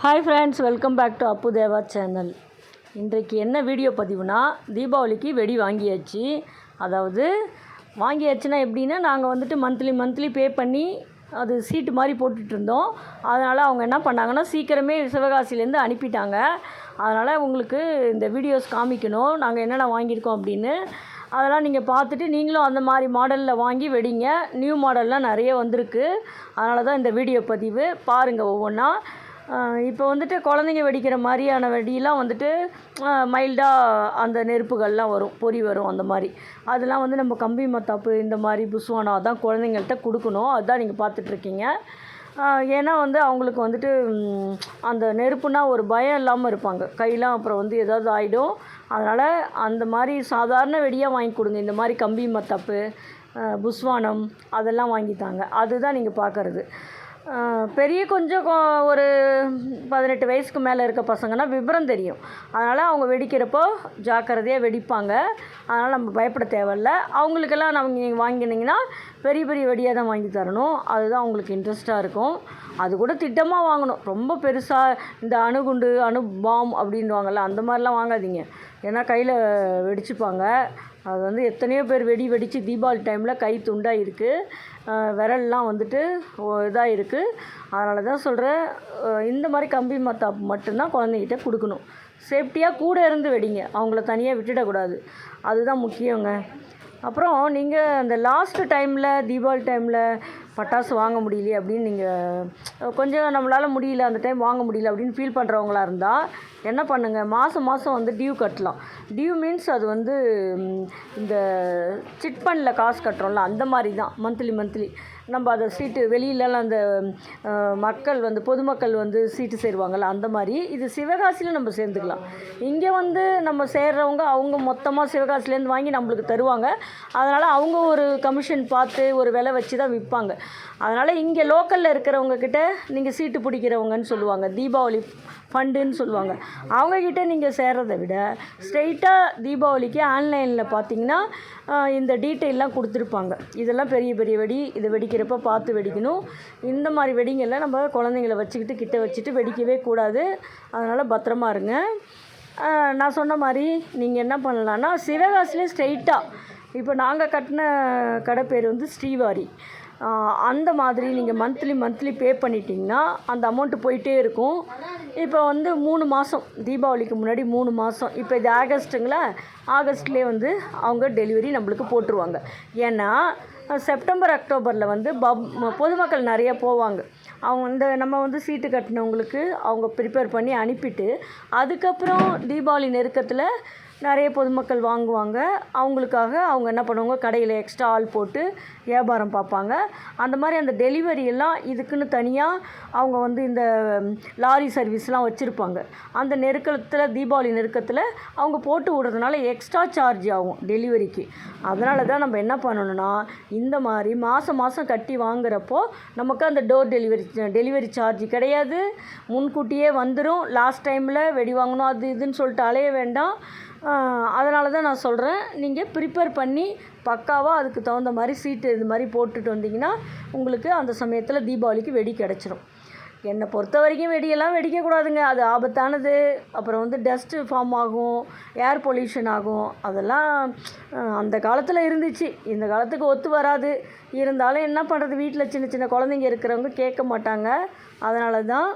Hi friends welcome back to Appu Deva channel இன்றைக்கு என்ன video பதிவுனா தீபாவளிக்கு வெடி வாங்கியாச்சு. அதாவது வாங்கியாச்சுன்னா எப்படின்னா நாங்கள் வந்துட்டு மந்த்லி மந்த்லி பே பண்ணி அது சீட்டு மாதிரி போட்டுட்டு இருந்தோம். அதனால் அவங்க என்ன பண்ணாங்கன்னா சீக்கிரமே சிவகாசிலேருந்து அனுப்பிட்டாங்க. அதனால் உங்களுக்கு இந்த வீடியோஸ் காமிக்கணும் நாங்கள் என்னென்ன வாங்கியிருக்கோம் அப்படின்னு. அதெல்லாம் நீங்கள் பார்த்துட்டு நீங்களும் அந்த மாதிரி மாடலில் வாங்கி வெடிங்க. நியூ மாடல்லாம் நிறைய வந்திருக்கு. அதனால தான் இந்த வீடியோ பதிவு. பாருங்கள் ஒவ்வொன்றா இப்போ வந்துட்டு குழந்தைங்க வெடிக்கிற மாதிரியான வெடியெலாம் வந்துட்டு மைல்டாக அந்த நெருப்புகள்லாம் வரும் பொறி வரும் அந்த மாதிரி. அதெல்லாம் வந்து நம்ம கம்பி மத்தாப்பு இந்த மாதிரி புஸ்வானா தான் குழந்தைங்கள்ட்ட கொடுக்கணும். அதுதான் நீங்கள் பார்த்துட்ருக்கீங்க. ஏன்னா வந்து அவங்களுக்கு வந்துட்டு அந்த நெருப்புனா ஒரு பயம் இல்லாமல் இருப்பாங்க. கையெல்லாம் அப்புறம் வந்து ஏதாவது ஆகிடும் அதனால் அந்த மாதிரி சாதாரண வெடியாக வாங்கி கொடுங்க. இந்த மாதிரி கம்பி மத்தாப்பு புஸ்வானம் அதெல்லாம் வாங்கித்தாங்க. அதுதான் நீங்கள் பார்க்கறது. பெரிய கொஞ்சம் கொ- ஒரு பதினெட்டு வயசுக்கு மேலே இருக்க பசங்கன்னா விவரம் தெரியும். அதனால் அவங்க வெடிக்கிறப்போ ஜாக்கிரதையாக வெடிப்பாங்க. அதனால் நம்ம பயப்பட தேவையில்ல. அவங்களுக்கெல்லாம் நம்ம நீங்கள் வாங்கினீங்கன்னா பெரிய பெரிய வெடியாக தான் வாங்கி தரணும். அதுதான் அவங்களுக்கு இன்ட்ரெஸ்ட்டாக இருக்கும். அது கூட திட்டமாக வாங்கணும். ரொம்ப பெருசாக இந்த அணுகுண்டு அணு பாம் அப்படின்வாங்கல்ல அந்த மாதிரிலாம் வாங்காதீங்க. ஏன்னா கையில் வெடிச்சுப்பாங்க. அது வந்து எத்தனையோ பேர் வெடி வெடித்து தீபாவளி டைமில் கை துண்டாக இருக்குது விரல்லாம் வந்துட்டு இதாக இருக்குது அதனால தான் சொல்கிறேன் இந்த மாதிரி கம்பி மத்தாப்பு மட்டும்தான் குழந்தைகிட்ட கொடுக்கணும். சேஃப்டியாக கூட இருந்து வெடிங்க. அவங்கள தனியாக விட்டுடக்கூடாது அதுதான் முக்கியங்க. அப்புறம் நீங்கள் அந்த லாஸ்ட் டைமில் தீபாவளி டைமில் பட்டாசு வாங்க முடியலையே அப்படின்னு நீங்கள் கொஞ்சம் நம்மளால் முடியல அந்த டைம் வாங்க முடியல அப்படின்னு ஃபீல் பண்ணுறவங்களா இருந்தால் என்ன பண்ணுங்கள் மாதம் மாதம் வந்து டியூ கட்டலாம். டியூ மீன்ஸ் அது வந்து இந்த சிட் ஃபண்டில் காசு கட்டுறோம்ல அந்த மாதிரி தான் மந்த்லி மந்த்லி நம்ம அதை சீட்டு வெளியிலலாம் அந்த மக்கள் வந்து பொதுமக்கள் வந்து சீட்டு சேருவாங்கள்ல அந்த மாதிரி. இது சிவகாசியில் நம்ம சேர்ந்துக்கலாம். இங்கே வந்து நம்ம சேர்றவங்க அவங்க மொத்தமாக சிவகாசிலேருந்து வாங்கி நம்மளுக்கு தருவாங்க. அதனால் அவங்க ஒரு கமிஷன் பார்த்து ஒரு விலை வச்சு தான் விற்பாங்க அதனால் இங்கே லோக்கலில் இருக்கிறவங்கக்கிட்ட நீங்கள் சீட்டு பிடிக்கிறவங்கன்னு சொல்லுவாங்க. தீபாவளி ஃபண்டுன்னு சொல்லுவாங்க. அவங்கக்கிட்ட நீங்கள் சேர்றதை விட ஸ்ட்ரெயிட்டாக தீபாவளிக்கு ஆன்லைனில் பார்த்தீங்கன்னா இந்த டீட்டெயிலெலாம் கொடுத்துருப்பாங்க. இதெல்லாம் பெரிய பெரிய வெடி இதை வெடிக்கிறப்ப பார்த்து வெடிக்கணும். இந்த மாதிரி வெடிங்கெல்லாம் நம்ம குழந்தைங்கள வச்சுக்கிட்டு கிட்ட வச்சுட்டு வெடிக்கவே கூடாது. அதனால் பத்திரமா இருங்க. நான் சொன்ன மாதிரி நீங்கள் என்ன பண்ணலான்னா சிவகாசிலே ஸ்ட்ரெயிட்டாக இப்போ நாங்கள் கட்டின கடை பேர் வந்து ஸ்ரீவாரி. அந்த மாதிரி நீங்கள் மந்த்லி மந்த்லி பே பண்ணிட்டீங்கன்னா அந்த அமௌண்ட்டு போயிட்டே இருக்கும். இப்போ வந்து மூணு மாதம் தீபாவளிக்கு முன்னாடி மூணு மாதம் இப்போ இது ஆகஸ்ட்டுங்களா? ஆகஸ்ட்லேயே வந்து அவங்க டெலிவரி நம்மளுக்கு போட்டுருவாங்க. ஏன்னா செப்டம்பர் அக்டோபரில் வந்து பப் பொதுமக்கள் நிறைய போவாங்க. அவங்க இந்த நம்ம வந்து சீட்டு கட்டினவங்களுக்கு அவங்க ப்ரிப்பேர் பண்ணி அனுப்பிட்டு அதுக்கப்புறம் தீபாவளி நெருக்கத்தில் நிறைய பொதுமக்கள் வாங்குவாங்க. அவங்களுக்காக அவங்க என்ன பண்ணுவாங்க? கடையில் எக்ஸ்ட்ரா ஆள் போட்டு வியாபாரம் பார்ப்பாங்க. அந்த மாதிரி அந்த டெலிவரி எல்லாம் இதுக்குன்னு தனியாக அவங்க வந்து இந்த லாரி சர்வீஸ்லாம் வச்சுருப்பாங்க. அந்த நெருக்கத்தில் தீபாவளி நெருக்கத்தில் அவங்க போட்டு விடுறதுனால எக்ஸ்ட்ரா சார்ஜ் ஆகும் டெலிவரிக்கு அதனால தான் நம்ம என்ன பண்ணணும்னா இந்த மாதிரி மாதம் மாதம் கட்டி வாங்குறப்போ நமக்கு அந்த டோர் டெலிவரி டெலிவரி சார்ஜ் கிடையாது. முன்கூட்டியே வந்துடும் லாஸ்ட் டைமில் வெடி வாங்கணும் அது இதுன்னு சொல்லிட்டு அலைய வேண்டாம். அதனால தான் நான் சொல்கிறேன் நீங்கள் ப்ரிப்பேர் பண்ணி பக்காவாக அதுக்கு தகுந்த மாதிரி சீட்டு இது மாதிரி போட்டுட்டு வந்தீங்கன்னா உங்களுக்கு அந்த சமயத்தில் தீபாவளிக்கு வெடி கிடச்சிரும். என்னை பொறுத்த வரைக்கும் வெடியெல்லாம் வெடிக்கக்கூடாதுங்க அது ஆபத்தானது. அப்புறம் வந்து டஸ்ட்டு ஃபார்ம் ஆகும் ஏர் பொல்யூஷன் ஆகும். அதெல்லாம் அந்த காலத்தில் இருந்துச்சு. இந்த காலத்துக்கு ஒத்து வராது. இருந்தாலும் என்ன பண்ணுறது வீட்டில் சின்ன சின்ன குழந்தைங்க இருக்கிறவங்க கேட்க மாட்டாங்க. அதனால தான்